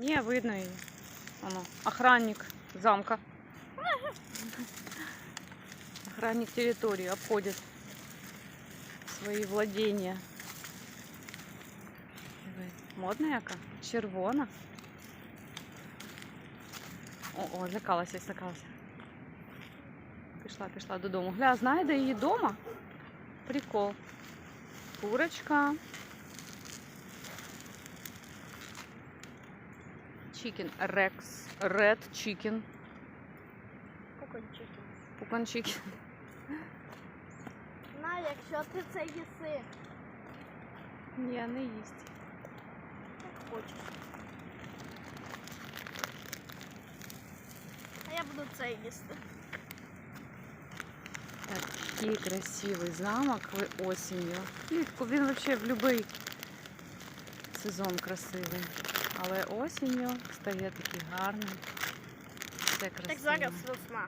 Ні, видно її. Воно. Охранник замка. Охранник території обходить свої владіння. Диви, Модна яка? Червона. О, о, злякалася, злякалася. Пішла, пішла додому. Гля, знайде її вдома. Прикол. Курочка. Chicken Rex. Red Chicken. Кукончики. Пукан Chicken. На, якщо ти це їси, Ні, не їсть. як хочеш. А я буду це їсти. Такий красивий замок ви- осінню. Влітку він взагалі в будь-який сезон красивий. Але осінню стає такий гарний. Все красиво. Так зараз весна.